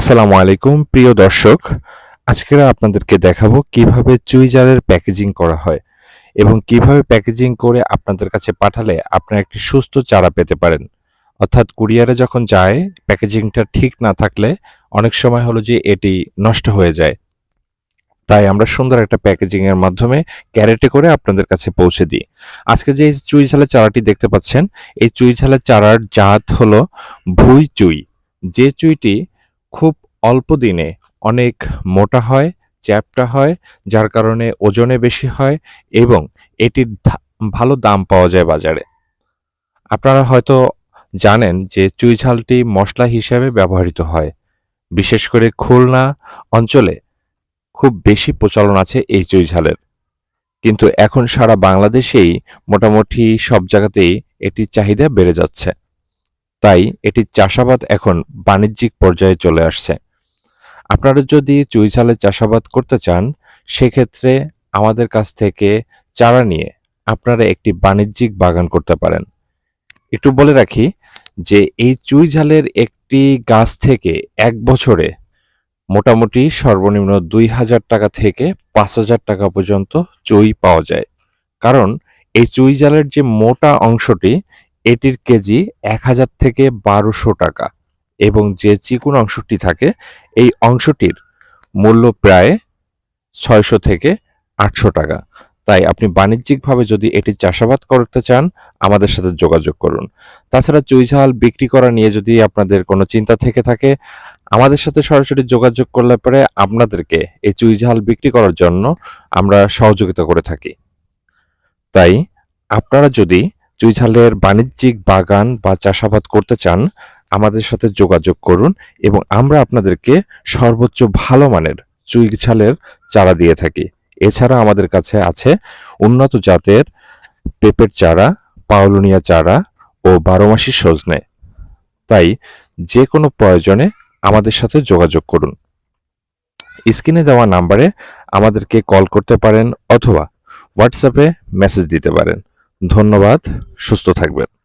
আসসালামু আলাইকুম, প্রিয় দর্শক। আজকে আপনাদেরকে দেখাবো কীভাবে চুই জারের প্যাকেজিং করা হয় এবং কীভাবে প্যাকেজিং করে আপনাদের কাছে পাঠালে আপনারা একটি সুস্থ চারা পেতে পারেন। অর্থাৎ কুরিয়ারে যখন যায়, প্যাকেজিংটা ঠিক না থাকলে অনেক সময় হলো যে এটি নষ্ট হয়ে যায়। তাই আমরা সুন্দর একটা প্যাকেজিং এর মাধ্যমে ক্যারেটে করে আপনাদের কাছে পৌঁছে দিই। আজকে যে চুই ঝালের চারাটি দেখতে পাচ্ছেন, এই চুই ঝালের চারার জাত হলো ভুই চুই। যে চুইটি খুব অল্প দিনে অনেক মোটা হয়, চ্যাপ্টা হয়, যার কারণে ওজনে বেশি হয় এবং এটির ভালো দাম পাওয়া যায় বাজারে। আপনারা হয়তো জানেন যে চুই ঝালটি মশলা হিসেবে ব্যবহৃত হয়। বিশেষ করে খুলনা অঞ্চলে খুব বেশি প্রচলন আছে এই চুই ঝালের। কিন্তু এখন সারা বাংলাদেশেই মোটামুটি সব জায়গাতেই এটির চাহিদা বেড়ে যাচ্ছে। তাই এটির চাষাবাদ এখন বাণিজ্যিক পর্যায়ে চলে আসছে। আপনারা যদি চুই ঝালের চাষাবাদ করতে চান, সেক্ষেত্রে আমাদের কাছ থেকে চারা নিয়ে আপনারা একটি বাণিজ্যিক বাগান করতে পারেন। একটু বলে রাখি যে এই চুই ঝালের একটি গাছ থেকে এক বছরে মোটামুটি সর্বনিম্ন দুই হাজার টাকা থেকে পাঁচ হাজার টাকা পর্যন্ত চুই পাওয়া যায়। কারণ এই চুই জালের যে মোটা অংশটি এটির কেজি এক হাজার থেকে বারোশো টাকা এবং যে চিকুন অংশটি থাকে, এই অংশটির মূল্য প্রায় ছয়শো থেকে আটশো টাকা। তাই আপনি বাণিজ্যিকভাবে যদি এটি চাষাবাদ করতে চান, আমাদের সাথে যোগাযোগ করুন। তাছাড়া চুইঝাল বিক্রি করা নিয়ে যদি আপনাদের কোনো চিন্তা থেকে থাকে, আমাদের সাথে সরাসরি যোগাযোগ করলে পরে আপনাদেরকে এই চুইঝাল বিক্রি করার জন্য আমরা সহযোগিতা করে থাকি। তাই আপনারা যদি চুই ঝালের বাণিজ্যিক বাগান বা চাষাবাদ করতে চান, আমাদের সাথে যোগাযোগ করুন এবং আমরা আপনাদেরকে সর্বোচ্চ ভালো মানের চুই ঝালের চারা দিয়ে থাকি। এছাড়া আমাদের কাছে আছে উন্নত জাতের পেঁপের চারা পাউলুনিয়া চারা ও বারোমাসি সজনে। তাই যে কোনো প্রয়োজনে আমাদের সাথে যোগাযোগ করুন। স্ক্রিনে দেওয়া নাম্বারে আমাদেরকে কল করতে পারেন অথবা হোয়াটসঅ্যাপে মেসেজ দিতে পারেন। ধন্যবাদ সুস্থ থাকবেন।